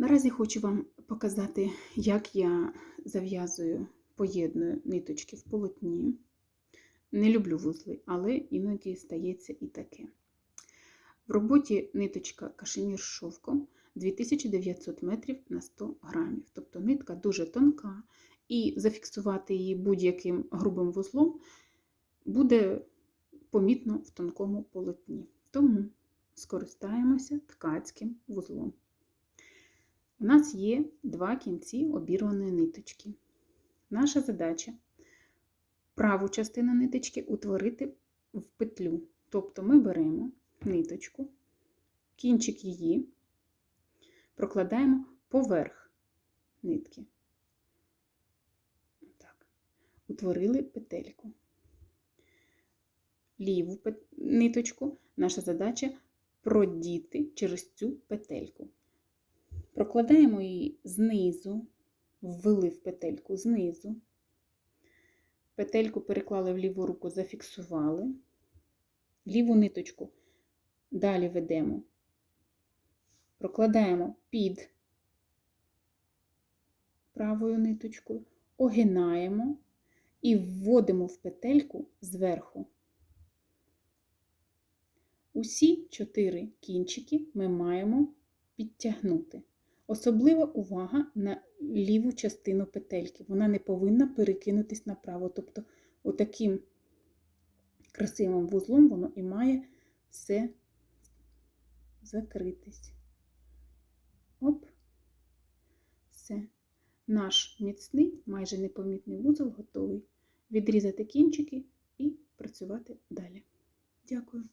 Наразі хочу вам показати, як я зав'язую, поєдную ниточки в полотні. Не люблю вузли, але іноді стається і таке. В роботі ниточка кашемір з шовком 2900 метрів на 100 грамів. Тобто нитка дуже тонка, і зафіксувати її будь-яким грубим вузлом буде помітно в тонкому полотні. Тому скористаємося ткацьким вузлом. У нас є два кінці обірваної ниточки. Наша задача праву частину ниточки утворити в петлю. Тобто ми беремо ниточку, кінчик її прокладаємо поверх нитки. Так. Утворили петельку. Ліву ниточку наша задача продіти через цю петельку. Прокладаємо її знизу, ввели в петельку знизу. Петельку переклали в ліву руку, зафіксували. Ліву ниточку далі ведемо, прокладаємо під правою ниточкою, огинаємо і вводимо в петельку зверху. Усі чотири кінчики ми маємо підтягнути. Особлива увага на ліву частину петельки. Вона не повинна перекинутись направо. Тобто, отаким красивим вузлом воно і має все закритись. Оп, все. Наш міцний, майже непомітний вузол готовий. Відрізати кінчики і працювати далі. Дякую.